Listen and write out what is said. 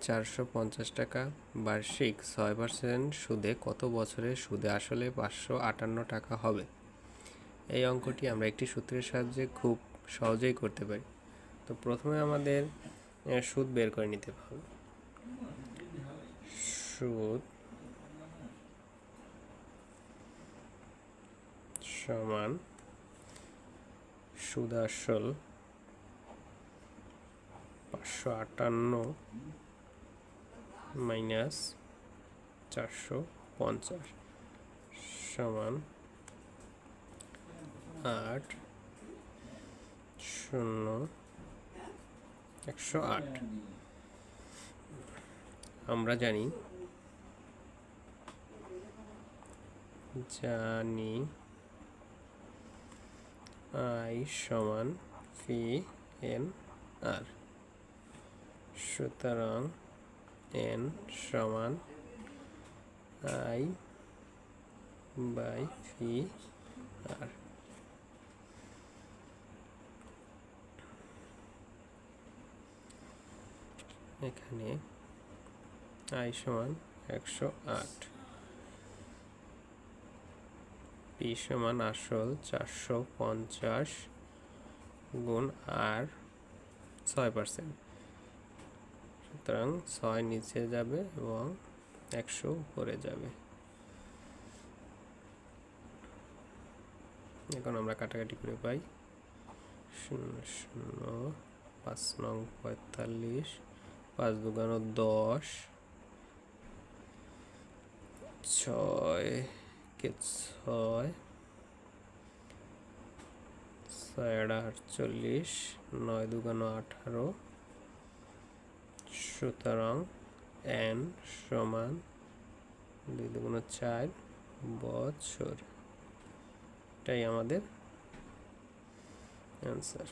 চারশো পঞ্চাশ টাকা বার্ষিক ছয় পার্সেন্ট সুদে কত বছরের সুদে আসলে পাঁচশো আটান্ন টাকা হবে? এই অঙ্কটি আমরা একটি সূত্রের সাহায্যে খুব সহজেই করতে পারি। তো প্রথমে আমাদের সুদ বের করে নিতে হবে। সুদ সমান সুদ আসল পাঁচশো আটান্ন মাইনাস চারশো পঞ্চাশ সমান আট শূন্য একশো আট। আমরা জানি জানি আই সমান পি এন আর সুতরাং এন সমান আই বাই পি আর। এখানে আই সমান একশো আট। পি সমান আসল চারশো পঞ্চাশ গুণ আর ছয় পার্সেন্ট। সুতরাং ছয় নিচে যাবে এবং একশো উপরে যাবে। এখন আমরা কাটাকাটি করে পাই। শূন্য শূন্য, পাঁচ নং পঁয়তাল্লিশ, পাঁচ দুগানো দশ, ছয় কে ছয় ছয় আটচল্লিশ, নয় দুগানো আঠারো সুতরাং এন সমান দুই দুগুণ চার বছর। এটাই আমাদের অ্যান্সার